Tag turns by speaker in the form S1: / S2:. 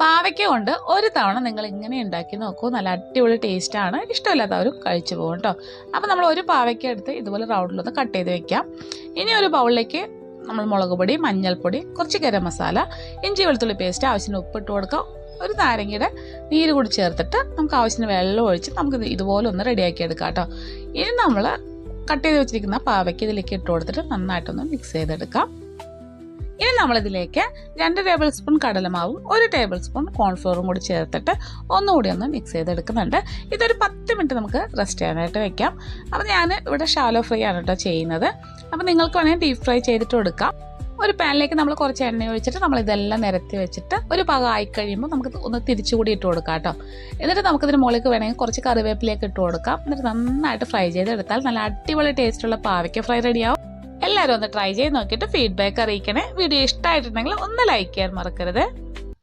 S1: പാവയ്ക്ക കൊണ്ട് ഒരു തവണ നിങ്ങൾ ഇങ്ങനെ ഉണ്ടാക്കി നോക്കൂ. നല്ല അടിപൊളി ടേസ്റ്റാണ് ഇഷ്ടമില്ലാത്തവരും കഴിച്ചു പോകും കേട്ടോ അപ്പോൾ നമ്മൾ ഒരു പാവയ്ക്ക എടുത്ത് ഇതുപോലെ റൗണ്ടിലൊന്ന് കട്ട് ചെയ്ത് വെക്കാം. ഇനി ഒരു ബൗളിലേക്ക് നമ്മൾ മുളക് പൊടി മഞ്ഞൾപ്പൊടി കുറച്ച് ഗരം മസാല ഇഞ്ചി വെളുത്തുള്ളി പേസ്റ്റ് ആവശ്യത്തിന് ഉപ്പിട്ട് കൊടുക്കാം. ഒരു നാരങ്ങയുടെ നീര് കൂടി ചേർത്തിട്ട് നമുക്ക് ആവശ്യത്തിന് വെള്ളം ഒഴിച്ച് നമുക്ക് ഇതുപോലെ ഒന്ന് റെഡിയാക്കി എടുക്കാം കേട്ടോ ഇനി നമ്മൾ കട്ട് ചെയ്ത് വെച്ചിരിക്കുന്ന പാവയ്ക്ക് ഇതിലേക്ക് ഇട്ട് കൊടുത്തിട്ട് നന്നായിട്ടൊന്ന് മിക്സ് ചെയ്തെടുക്കാം. ഇനി നമ്മളിതിലേക്ക് രണ്ട് ടേബിൾ സ്പൂൺ കടലമാവും ഒരു ടേബിൾ സ്പൂൺ കോൺഫ്ലോറും കൂടി ചേർത്തിട്ട് ഒന്നുകൂടി ഒന്ന് മിക്സ് ചെയ്തെടുക്കുന്നുണ്ട്. ഇതൊരു പത്ത് മിനിറ്റ് നമുക്ക് റെസ്റ്റ് ചെയ്യാനായിട്ട് വെക്കാം. അപ്പോൾ ഞാൻ ഇവിടെ ഷാലോ ഫ്രൈ ആണ് കേട്ടോ ചെയ്യുന്നത്. അപ്പോൾ നിങ്ങൾക്ക് വേണമെങ്കിൽ ഡീപ് ഫ്രൈ ചെയ്തിട്ട് കൊടുക്കാം ഒരു പാനിലേക്ക് നമ്മൾ കുറച്ച് എണ്ണ ഒഴിച്ചിട്ട് നമ്മൾ ഇതെല്ലാം നിരത്തി വെച്ചിട്ട് ഒരു പാകം ആയി കഴിയുമ്പോൾ നമുക്ക് ഒന്ന് തിരിച്ചുകൂടി ഇട്ട് കൊടുക്കാം കേട്ടോ എന്നിട്ട് നമുക്കിതിന് മുകളിലേക്ക് വേണമെങ്കിൽ കുറച്ച് കറിവേപ്പിലേക്ക് ഇട്ട് കൊടുക്കാം. എന്നിട്ട് നന്നായിട്ട് ഫ്രൈ ചെയ്തെടുത്താൽ നല്ല അടിപൊളി ടേസ്റ്റുള്ള പാവയ്ക്ക ഫ്രൈ റെഡിയാവും എല്ലാവരും ഒന്ന് ട്രൈ ചെയ്ത് നോക്കിയിട്ട് ഫീഡ്ബാക്ക് അറിയിക്കണേ. വീഡിയോ ഇഷ്ടമായിട്ടുണ്ടെങ്കിൽ ഒന്ന് ലൈക്ക് ചെയ്യാൻ മറക്കരുത്.